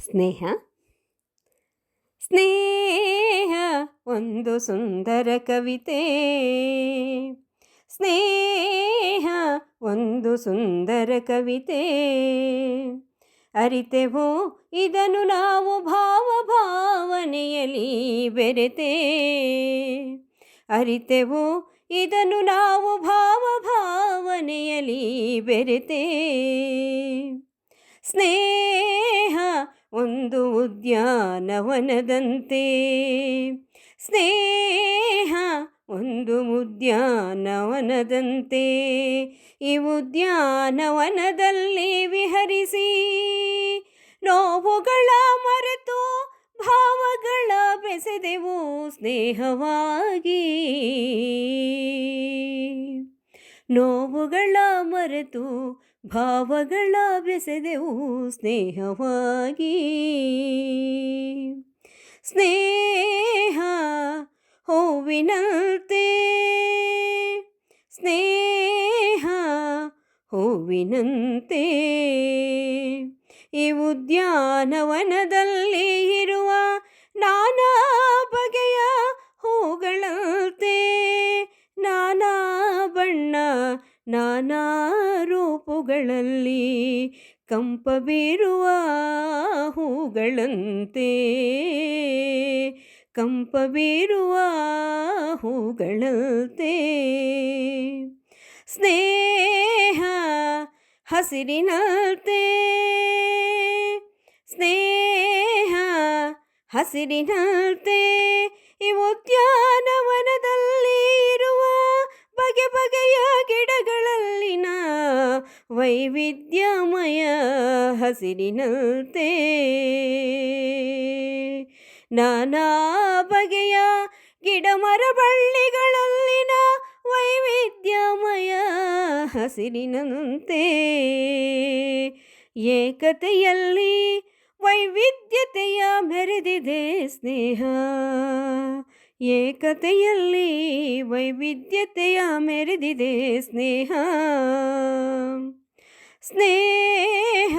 ಸ್ನೇಹ. ಸ್ನೇಹ ಒಂದು ಸುಂದರ ಕವಿತೆ. ಸ್ನೇಹ ಒಂದು ಸುಂದರ ಕವಿತೆ. ಅರಿತೆವೋ ಇದನ್ನು ನಾವು ಭಾವ ಭಾವನೆಯಲ್ಲಿ ಬೆರೆತೆ ಅರಿತೆವೋ ಇದನ್ನು ನಾವು ಭಾವ ಭಾವನೆಯಲ್ಲಿ ಬೆರೆತೆ. ಉದ್ಯಾನವನದಂತೆ ಸ್ನೇಹ ಒಂದು ಉದ್ಯಾನವನದಂತೆ. ಈ ಉದ್ಯಾನವನದಲ್ಲಿ ವಿಹರಿಸಿ ನೋವುಗಳ ಮರೆತು ಭಾವಗಳ ಬೆಸೆದೆವು ಸ್ನೇಹವಾಗಿ. ನೋವುಗಳ ಮರೆತು ಭಾವಗಳ ಬೆಸೆದೆವು ಸ್ನೇಹವಾಗಿ. ಸ್ನೇಹ ಹೂವಿನಂತೆ ಸ್ನೇಹ ಹೂವಿನಂತೆ. ಈ ಉದ್ಯಾನವನದಲ್ಲಿ ಇರುವ ನಾನಾ ಬಗೆಯ ನಾನಾ ರೂಪುಗಳಲ್ಲಿ ಕಂಪ ಬೀರುವ ಹೂಗಳಂತೆ. ಕಂಪ ಬೀರುವ ಹೂಗಳಂತೆ. ಸ್ನೇಹ ಹಸಿರಿನಂತೆ. ಸ್ನೇಹ ಹಸಿರಿನಂತೆ. ಈ ಉದ್ಯಾನವನದಲ್ಲಿ ವೈವಿಧ್ಯಮಯ ಹಸಿರಿನಂತೆ. ನಾನಾ ಬಗೆಯ ಗಿಡಮರ ಬಳ್ಳಿಗಳಲ್ಲಿನ ವೈವಿಧ್ಯಮಯ ಹಸಿರಿನಂತೆ. ಏಕತೆಯಲ್ಲಿ ವೈವಿಧ್ಯತೆಯ ಮೆರೆದಿದೆ ಸ್ನೇಹ. ಏಕತೆಯಲ್ಲಿ ವೈವಿಧ್ಯತೆಯ ಮೆರೆದಿದೆ ಸ್ನೇಹ. ಸ್ನೇಹ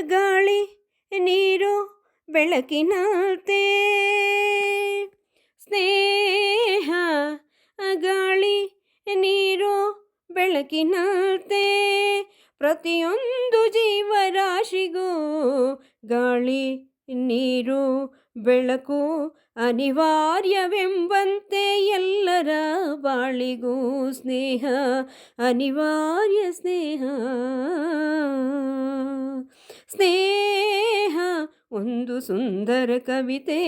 ಗಾಳಿ ನೀರು ಬೆಳಕಿನಂತೆ. ಸ್ನೇಹ ಗಾಳಿ ನೀರು ಬೆಳಕಿನಂತೆ. ಪ್ರತಿಯೊಂದು ಜೀವರಾಶಿಗೂ ಗಾಳಿ ನೀರು, ಬೆಳಕು, ಅನಿವಾರ್ಯವೆಂಬಂತೆ ಎಲ್ಲರ ಬಾಳಿಗೂ ಸ್ನೇಹ, ಅನಿವಾರ್ಯ ಸ್ನೇಹ. ಸ್ನೇಹ, ಒಂದು ಸುಂದರ ಕವಿತೆ.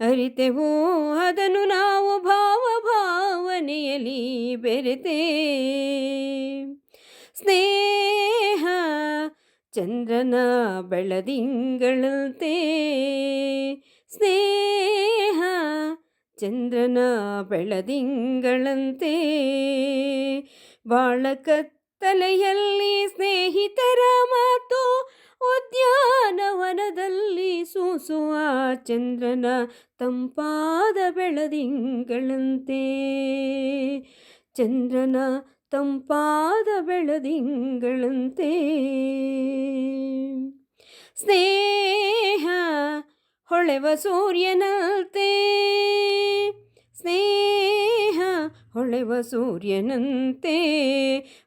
ಅರಿತೆವೋ, ಅದನ್ನು ನಾವು ಭಾವ ಭಾವನೆಯಲ್ಲಿ ಬೆರೆತೆ. ಸ್ನೇಹ ಚಂದ್ರನ ಬೆಳದಿಂಗಳಂತೆ. ಸ್ನೇಹ ಚಂದ್ರನ ಬೆಳದಿಂಗಳಂತೆ. ಬಾಳ ಕತ್ತಲೆಯಲ್ಲಿ ಸ್ನೇಹಿತರ ಮಾತು ಉದ್ಯಾನವನದಲ್ಲಿ ಸೂಸುವ ಚಂದ್ರನ ತಂಪಾದ ಬೆಳದಿಂಗಳಂತೆ. ಚಂದ್ರನ ತಂಪಾದ ಬೆಳದಿಂಗಳಂತೆ. ಸ್ನೇಹ ಹೊಳೆವ ಸೂರ್ಯನಂತೆ. ಸ್ನೇಹ ಹೊಳೆವ ಸೂರ್ಯನಂತೆ.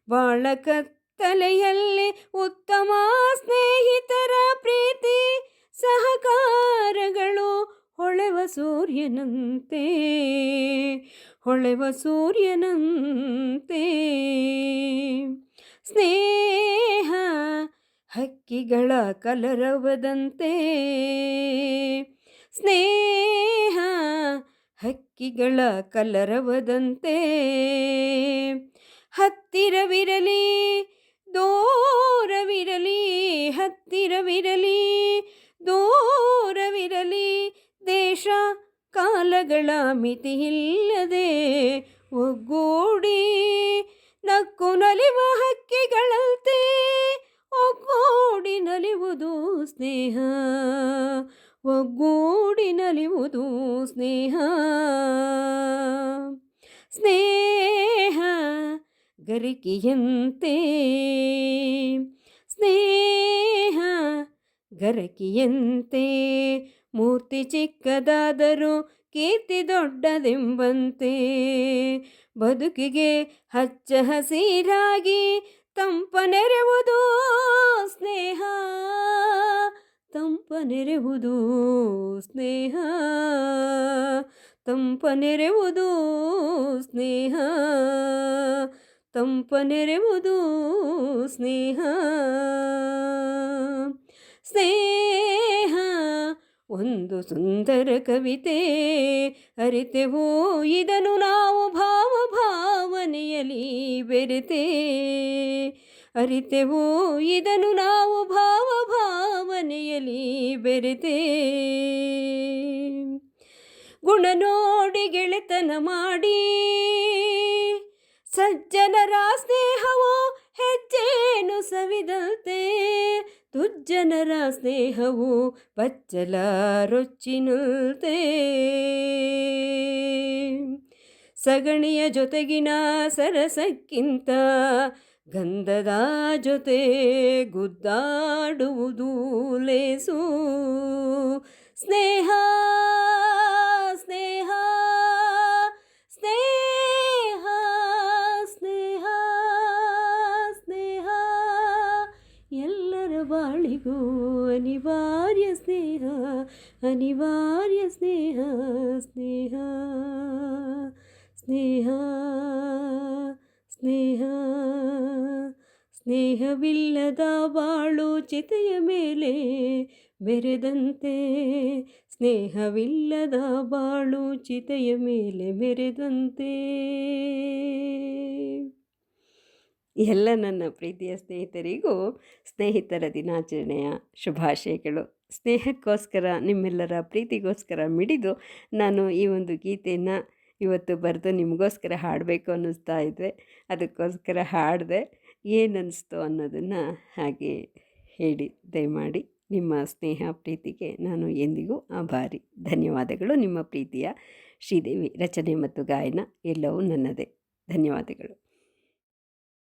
ಬಾಳ ಕತ್ತಲೆಯಲ್ಲಿ ಉತ್ತಮ ಸ್ನೇಹಿತರ ಪ್ರೀತಿ, ಸಹಕಾರಗಳು ಹೊಳೆವ ಸೂರ್ಯನಂತೆ. ಹೊಳೆವ ಸೂರ್ಯನಂತೆ. ಸ್ನೇಹ ಹಕ್ಕಿಗಳ ಕಲರವದಂತೆ. ಸ್ನೇಹ ಹಕ್ಕಿಗಳ ಕಲರವದಂತೆ. ಹತ್ತಿರವಿರಲಿ, ದೂರವಿರಲಿ ಹತ್ತಿರವಿರಲಿ, ದೂರವಿರಲಿ, ದೇಶ ಕಾಲಗಳ ಮಿತಿಯಿಲ್ಲದೆ ಒಗ್ಗೂಡಿ ನಕ್ಕು ನಲಿವ ಹಕ್ಕಿಗಳಂತೆ. ಒಗ್ಗೂಡಿ ನಲಿವುದು ಸ್ನೇಹ, ಒಗ್ಗೂಡಿ ನಲಿವುದು ಸ್ನೇಹ. ಸ್ನೇಹ ಗರಿಕೆಯಂತೆ, ಸ್ನೇಹ ಗರಕಿಯಂತೆ, ಮೂರ್ತಿ ಚಿಕ್ಕದಾದರೂ ಕೀರ್ತಿ ದೊಡ್ಡದೆಂಬಂತೆ, ಬದುಕಿಗೆ ಹಚ್ಚ ಹಸಿರಾಗಿ ತಂಪನೆರೆವುದು ಸ್ನೇಹ. ತಂಪನೆರೆವುದು ಸ್ನೇಹ. ತಂಪನೆರೆವುದು ಸ್ನೇಹ. ತಂಪನೆರೆವುದು ಸ್ನೇಹ. ಸ್ನೇಹ. ಒಂದು ಸುಂದರ ಕವಿತೆ ಅರಿತೆವು ಇದನ್ನು ನಾವು ಭಾವ ಭಾವನೆಯಲ್ಲಿ ಬೆರೆತೆ. ಅರಿತೆವು ಇದನ್ನು ನಾವು ಭಾವ ಭಾವನೆಯಲ್ಲಿ ಬೆರೆತೆ. ಗುಣ ನೋಡಿ ಗೆಳೆತನ ಮಾಡಿ, ಸಜ್ಜನರ ಸ್ನೇಹವು ಹೆಜ್ಜೇನು ಸವಿದಂತೆ ದುರ್ಜನರ ಸ್ನೇಹವು ಬಚ್ಚಲ ರೊಚ್ಚಿನಂತೆ. ಸಗಣಿಯ ಜೊತೆಗಿನ ಸರಸಕ್ಕಿಂತ ಗಂಧದ ಜೊತೆ ಗುದ್ದಾಡುವುದು ಲೇಸು. ಸ್ನೇಹ ಬಾಳಿಗೂ ಅನಿವಾರ್ಯ ಸ್ನೇಹ ಅನಿವಾರ್ಯ ಸ್ನೇಹ ಸ್ನೇಹ ಸ್ನೇಹ ಸ್ನೇಹ ಸ್ನೇಹವಿಲ್ಲದ ಬಾಳು ಚಿತೆಯ ಮೇಲೆ ಮೆರೆದಂತೆ ಸ್ನೇಹವಿಲ್ಲದ ಬಾಳು ಚಿತೆಯ ಮೇಲೆ ಮೆರೆದಂತೆ ಎಲ್ಲ ನನ್ನ ಪ್ರೀತಿಯ ಸ್ನೇಹಿತರಿಗೂ ಸ್ನೇಹಿತರ ದಿನಾಚರಣೆಯ ಶುಭಾಶಯಗಳು. ಸ್ನೇಹಕ್ಕೋಸ್ಕರ ನಿಮ್ಮೆಲ್ಲರ ಪ್ರೀತಿಗೋಸ್ಕರ ಮಿಡಿದು ನಾನು ಈ ಒಂದು ಗೀತೆಯನ್ನು ಇವತ್ತು ಬರೆದು ನಿಮಗೋಸ್ಕರ ಹಾಡಬೇಕು ಅನ್ನಿಸ್ತಾ ಇದ್ದೆ ಅದಕ್ಕೋಸ್ಕರ ಹಾಡಿದೆ ಏನು ಅನ್ನಿಸ್ತು ಅನ್ನೋದನ್ನು ಹಾಗೆ ಹೇಳಿ, ದಯಮಾಡಿ ನಿಮ್ಮ ಸ್ನೇಹ ಪ್ರೀತಿಗೆ ನಾನು ಎಂದಿಗೂ ಆಭಾರಿ. ಧನ್ಯವಾದಗಳು ನಿಮ್ಮ ಪ್ರೀತಿಯ ಶ್ರೀದೇವಿ. ರಚನೆ ಮತ್ತು ಗಾಯನ ಎಲ್ಲವೂ ನನ್ನದೇ. ಧನ್ಯವಾದಗಳು.